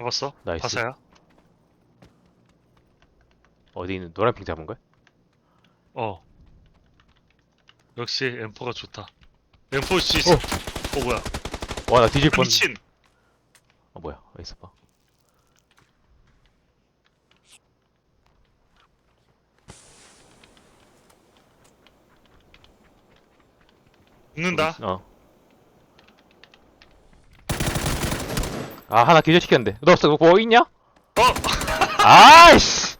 잡았어? 나이스. 바사야? 어디 있는 노란핑 잡은 거야? 어. 역시 M4가 좋다. M4 씨. 어, 어 뭐야? 와 나 뒤질 뻔. 미친. 어 뭐야? 어디 있어 봐. 죽는다. 어. 아 하나 기절시켰는데. 너 없어? 뭐 있냐? 어! 아이씨.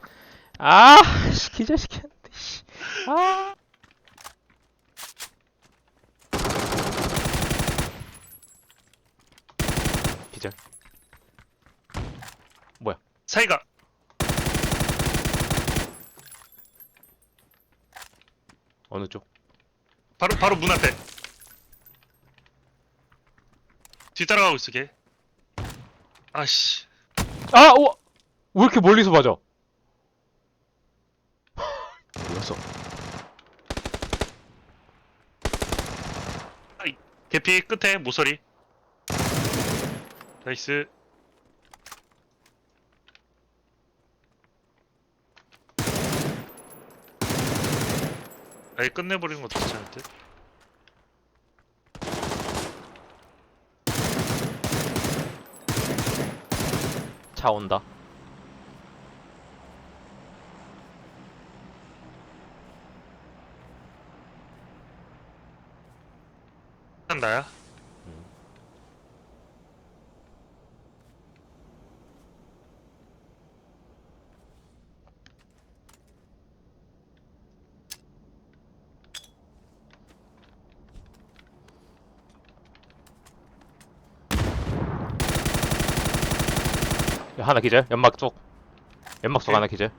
아, 씨, 기절시켰는데. 씨. 아. 기절. 사이가. 어느 쪽? 바로 바로 문 앞에. 뒤 따라가고 있어 걔. 아씨. 아, 우와! 왜 이렇게 멀리서 맞아? 몰랐어. 개피 끝에 모서리. 나이스. 아예 끝내버리는 것도 괜찮을 듯. 차 온다. 한 나야. 하나 기절. 연막 쪽. 연막 쪽 오케이. 하나 기절.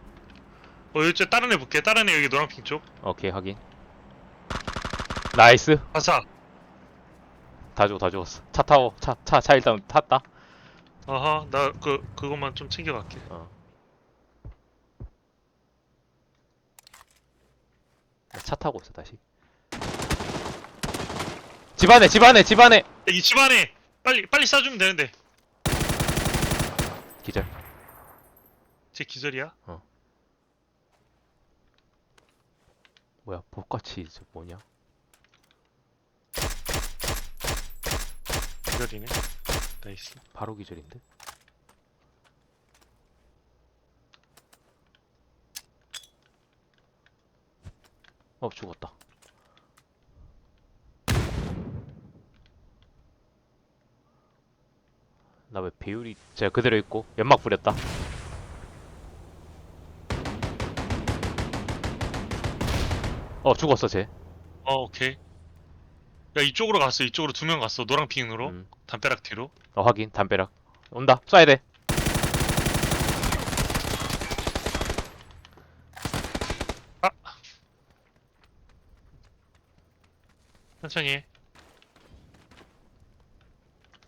어 이제 다른 애 볼게. 다른 애 여기 노란핑 쪽. 오케이, 확인. 나이스. 바사. 다 죽어, 다 죽었어. 차 타고, 차, 차, 차 일단 탔다. 아하 나 그 그것만 좀 챙겨갈게. 어. 나차 타고 있어, 다시. 집 안에, 집 안에, 집 안에! 이 집안에 빨리 빨리 쏴주면 되는데. 기절. 제 기절이야? 뭐야, 복같이, 저 뭐냐? 기절이네. 나이스. 바로 기절인데? 어, 죽었다. 나 왜 배율이 제가 그대로 있고 연막 뿌렸다. 어 죽었어 쟤. 어 오케이. 야 이쪽으로 갔어. 이쪽으로 두 명 갔어. 노랑 핑으로 음. 담벼락 뒤로. 어 확인 담벼락 온다 쏴야 돼. 천천히 해.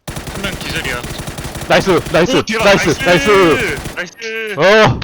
한 명 기절이야. 나이스 나이스. 나이스 나이스. 나이스. 어